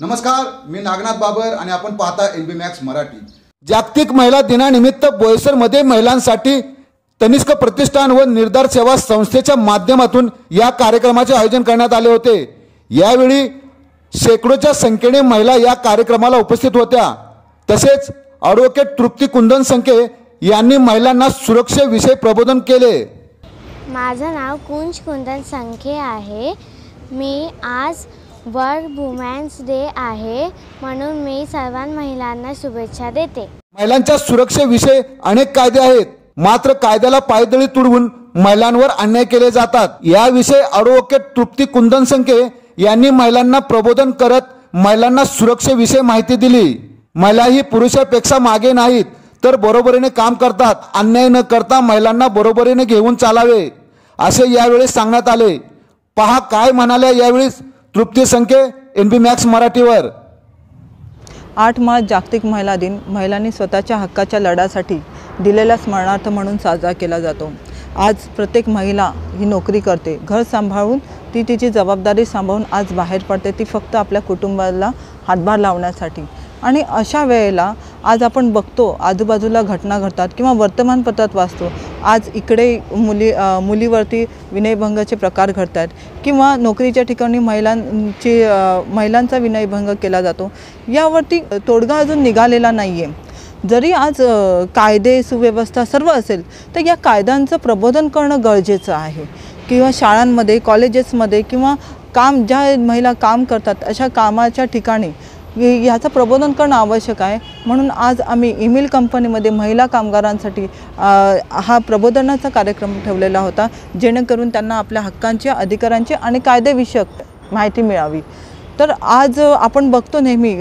नमस्कार मी नागनाथ बाबर आणि आपण पाहता एन बी मॅक्स मराठी. जागतिक महिला दिनानिमित्त बोईसरमध्ये महिलांसाठी तनिष्क प्रतिष्ठान व निर्धार सेवा संस्थेच्या माध्यमातून या कार्यक्रमाचे आयोजन करण्यात आले होते. यावेळी शेकडोच्या संख्येने महिला या कार्यक्रमाला उपस्थित होत्या. तसेच ॲडव्होकेट तृप्ती कुंदन संखे यांनी महिलांना सुरक्षेविषयी प्रबोधन केले. माझं नाव कुंज कुंदन संखे आहे. मी आज वर्ल्ड वुमॅन्स डे आहे म्हणून मी सर्व महिलांना शुभेच्छा देते. महिलांच्या सुरक्षेविषयी अनेक कायदे आहेत. मात्र कायद्याला पायदळी तुडवून महिलांवर अन्याय केले जातात. याविषयी ॲडव्होकेट तृप्ती कुंदन संके यांनी महिलांना प्रबोधन करत महिलांना सुरक्षेविषयी माहिती दिली. महिला ही पुरुषापेक्षा मागे नाहीत तर बरोबरीने काम करतात. अन्याय न करता महिलांना बरोबरीने घेऊन चालावे असे यावेळी सांगण्यात आले. पहा काय म्हणाल्या यावेळी तृप्ती संके एन बी मॅक्स मराठीवर. आठ मार्च जागतिक महिला दिन महिलांनी स्वतःच्या हक्काच्या लढ्यासाठी दिलेला स्मरणार्थ म्हणून साजरा केला जातो. आज प्रत्येक महिला ही नोकरी करते. घर सांभाळून ती तिची जबाबदारी सांभाळून आज बाहेर पडते. ती फक्त आपल्या कुटुंबाला हातभार लावण्यासाठी. आणि अशा वेळेला आज आपण बघतो आजूबाजूला घटना घडतात किंवा वर्तमानपत्रात वाचतो आज इकडे मुली मुलीवरती विनयभंगाचे प्रकार घडत आहेत किंवा नोकरीच्या ठिकाणी महिलांची महिलांचा विनयभंग केला जातो. यावरती तोडगा अजून निघालेला नाही आहे जरी आज कायदे सुव्यवस्था सर्व असेल तर या कायद्यांचं प्रबोधन करणं गरजेचं आहे. किंवा शाळांमध्ये कॉलेजेसमध्ये किंवा काम ज्या महिला काम करतात अशा कामाच्या ठिकाणी ह्याचं प्रबोधन करणं आवश्यक आहे. म्हणून आज आम्ही ईमेल कंपनीमध्ये महिला कामगारांसाठी हा प्रबोधनाचा कार्यक्रम ठेवलेला होता जेणेकरून त्यांना आपल्या हक्कांची अधिकारांची आणि कायदेविषयक माहिती मिळावी. तर आज आपण बघतो नेहमी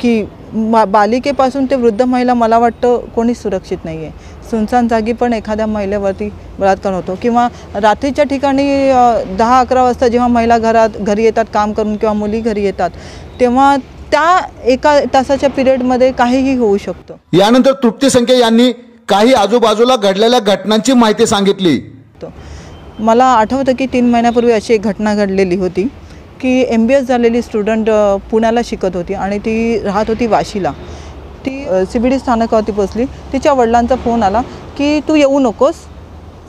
की बा बालिकेपासून ते वृद्ध महिला मला वाटतं कोणी सुरक्षित नाही आहे सुनसान जागी पण एखाद्या महिलेवरती बलात्कार होतो किंवा रात्रीच्या ठिकाणी दहा अकरा वाजता जेव्हा महिला घरात घरी येतात काम करून किंवा मुली घरी येतात तेव्हा त्या एका तासाच्या पिरियडमध्ये काहीही होऊ शकतं. यानंतर तृप्ती संख्या यांनी काही आजूबाजूला घडलेल्या घटनांची माहिती सांगितली. मला आठवतं की तीन महिन्यापूर्वी अशी एक घटना घडलेली होती. की एम बी एस झालेली स्टुडंट पुण्याला शिकत होती आणि ती राहत होती वाशीला. ती सी बी डी स्थानकावरती पोचली तिच्या वडिलांचा फोन आला की तू येऊ नकोस.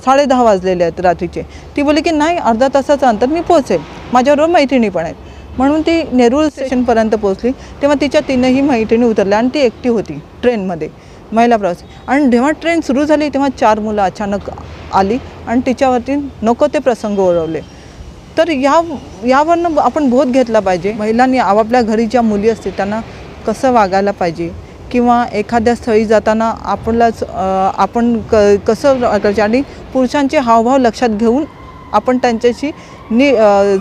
साडेदहा वाजलेले आहेत रात्रीचे. ती बोलली की नाही अर्धा तासाचं अंतर मी पोहोचेल. माझ्याबरोबर मैत्रिणी पण आहेत. म्हणून ती नेरूळ स्टेशनपर्यंत पोहोचली. तेव्हा तिच्या तीनही मैत्रिणी उतरल्या आणि ती एकटी होती ट्रेनमध्ये महिला प्रवासी. आणि जेव्हा ट्रेन सुरू झाली तेव्हा चार मुलं अचानक आली आणि तिच्यावरती नको ते प्रसंग ओढवले तर या यावरनं आपण बोध घेतला पाहिजे. महिलांनी आपापल्या घरी ज्या मुली असतील त्यांना कसं वागायला पाहिजे? किंवा एखाद्या स्थळी जाताना आपल्याच आपण क कसं करायचे आणि पुरुषांचे हावभाव लक्षात घेऊन आपण त्यांच्याशी नि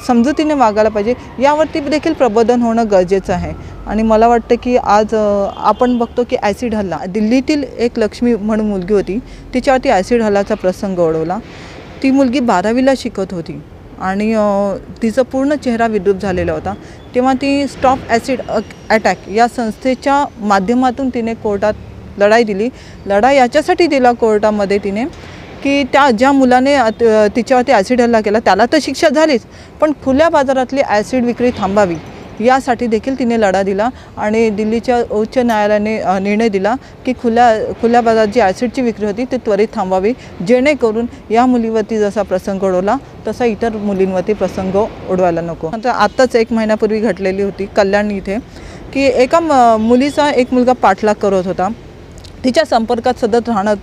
समजुतीने वागायला पाहिजे. यावरती देखील प्रबोधन होणं गरजेचं आहे. आणि मला वाटतं की आज आपण बघतो की ॲसिड हल्ला. दिल्लीतील एक लक्ष्मी म्हणून मुलगी होती. तिच्यावरती ॲसिड हल्ल्याचा प्रसंग ओढवला. ती मुलगी बारावीला शिकत होती. आणि तिचं तिचा पूर्ण चेहरा विद्रूप झालेला होता. तेव्हा ती स्टॉप ॲसिड अटॅक या संस्थेच्या माध्यमातून तिने कोर्टात लढाई दिली. लढाई याच्यासाठी दिला कोर्टामध्ये तिने की त्या ज्या मुलाने तिच्यावरती ॲसिड हल्ला केला त्याला तर शिक्षा झालीच पण खुल्या बाजारातली ॲसिड विक्री थांबावी. यासाठी देखील तिने लढा दिला आणि दिल्लीच्या उच्च न्यायालयाने निर्णय दिला की खुल्या खुल्या बाजारात जी ॲसिडची विक्री होती ती त्वरित थांबावी जेणेकरून या मुलीवरती जसा प्रसंग ओढवला तसा इतर मुलींवरती प्रसंग ओढवायला नको. आता आत्ताच एक महिन्यापूर्वी घडलेली होती कल्याण इथे की एका मुलीचा एक मुलगा पाठलाग करत होता. तिच्या संपर्कात सतत राहणं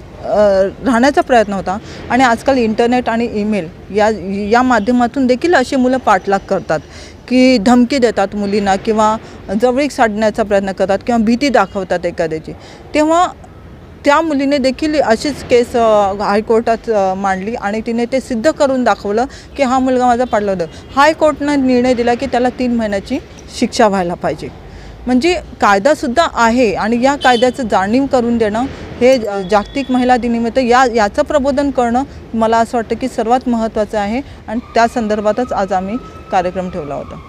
राहण्याचा प्रयत्न होता. आणि आजकाल इंटरनेट आणि ईमेल या या माध्यमातून देखील अशी मुलं पाठलाग करतात की धमकी देतात मुलींना किंवा जवळीक साधण्याचा प्रयत्न करतात किंवा भीती दाखवतात एखाद्याची. तेव्हा त्या मुलीने देखील अशीच केस हायकोर्टात मांडली आणि तिने ते सिद्ध करून दाखवलं की हा मुलगा माझा पाडला होता. हायकोर्टनं निर्णय दिला की त्याला तीन महिन्याची शिक्षा व्हायला पाहिजे. म्हणजे कायदासुद्धा आहे आणि या कायद्याचं जाणीव करून देणं हे जागतिक महिला दिनिमित्त या याचं प्रबोधन करणं मला असं वाटतं की सर्वात महत्त्वाचं आहे. आणि त्या संदर्भातच आज आम्ही कार्यक्रम ठेवला होता.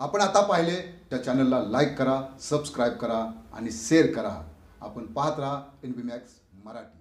आपण आता पाहिले त्या चॅनलला लाईक करा सबस्क्राईब करा आणि शेअर करा. आपण पाहत राहा एन बी मॅक्स मराठी.